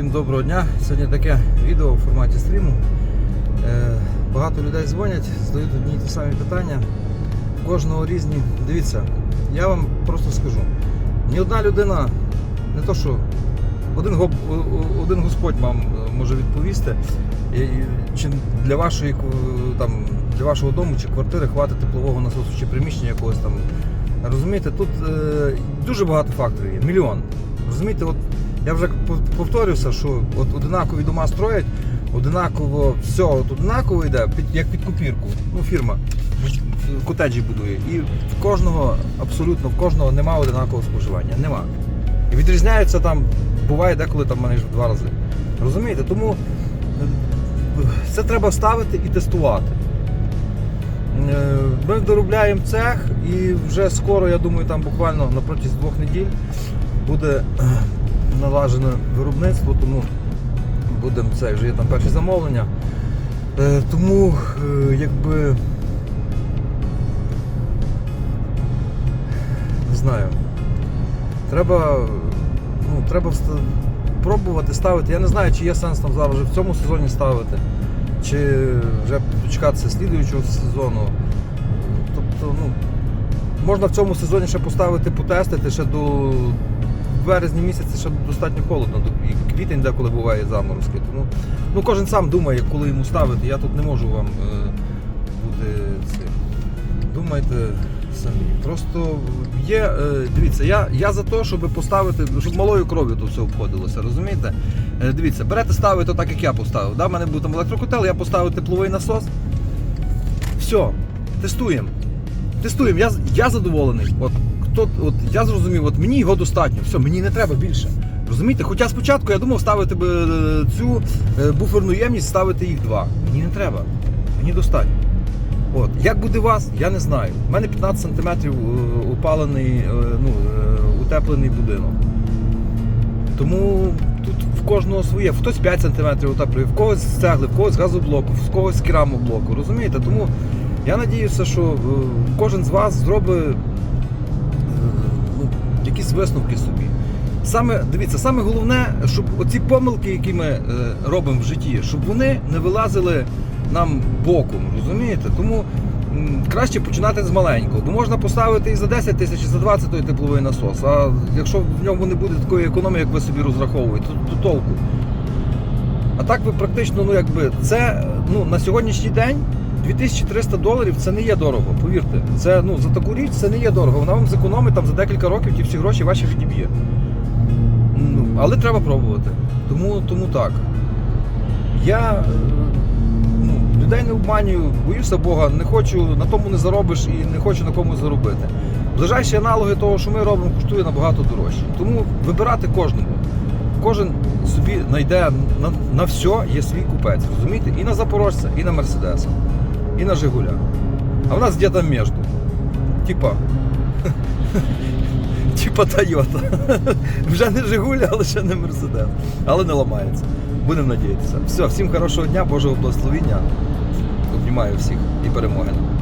Всім доброго дня. Сьогодні таке відео в форматі стріму. Е, Багато людей дзвонять, задають одні й ті самі питання. У Кожного різні. Дивіться, я вам просто скажу. Ні одна людина, не то що один, один Господь вам е, може відповісти, і- і чи для вашої там, для вашого дому чи квартири хватить теплового насосу чи приміщення якогось там. Розумієте, тут е, дуже багато факторів є, мільйон. Розумієте, от я вже пов- повторюся, що от одинакові дома строять, одинаково все от одинаково йде, як під копірку. Ну, фірма котеджі будує. І в кожного, абсолютно в кожного нема одинакового споживання. Нема. І відрізняються там, буває деколи там майже в два рази. Розумієте? Тому е, це треба ставити і тестувати. Е, Ми доробляємо цех і вже скоро, я думаю, там буквально на протязі двох неділь буде е, налажене виробництво, тому будемо це, вже є там перші замовлення. Е, Тому е, якби не знаю. Треба, ну, треба пробувати ставити. Я не знаю, чи є сенс там зараз вже в цьому сезоні ставити, чи вже дочекатися слідуючого сезону. Тобто, ну, можна в цьому сезоні ще поставити, потестити ще до березня місяця ще достатньо холодно, і квітень деколи буває заморозки. Тому ну, кожен сам думає, коли йому ставити. Я тут не можу вам е, бути цим. Думайте самі. Просто є, е, дивіться, я, я за те, щоб поставити, щоб малою кров'ю то все обходилося, розумієте? Е, дивіться, берете, ставите так, як я поставив. У мене був там електрокотел, я поставив тепловий насос. Все, тестуємо. Тестуємо. Я, я задоволений. От, хто, от, я зрозумів, от мені його достатньо. Все, мені не треба більше. Розумієте? Хоча спочатку я думав ставити би е, цю е, буферну ємність, ставити їх два. Мені не треба. Мені достатньо. От. Як буде вас, я не знаю. У мене 15 см упалений, е, ну, е, утеплений будинок. Тому тут в кожного своє. Хтось 5 см утеплює, в когось з цегли, в когось з газоблоку, в когось з керамоблоку. Розумієте? Тому я надіюся, що кожен з вас зробить ну, якісь висновки собі. Саме дивіться, саме головне, щоб оці помилки, які ми е, робимо в житті, щоб вони не вилазили нам боком, розумієте? Тому м, краще починати з маленького, бо можна поставити і за 10 тисяч, і за 20 той тепловий насос. А якщо в ньому не буде такої економії, як ви собі розраховуєте, то, то толку. А так ви практично, ну якби це ну, на сьогоднішній день 2300 доларів це не є дорого, повірте. Це ну за таку річ це не є дорого. Вона вам зекономить там за декілька років ті всі гроші ваші відіб'є. Ну, але треба пробувати. Тому, тому так. Я е, ну, людей не обманюю, боюся Бога, не хочу, на тому не заробиш і не хочу на кому заробити. Ближайші аналоги того, що ми робимо, коштує набагато дорожче. Тому вибирати кожному. Кожен собі знайде на, на все є свій купець, розумієте? І на Запорожця, і на Мерседеса, і на Жигуля. А в нас где-то між. Типа. Типа Тойота. Вже не Жигуль, але ще не Мерседес. Але не ламається. Будемо надіятися. Все, всім хорошого дня, Божого благословіння. Обнімаю всіх і перемоги. нам.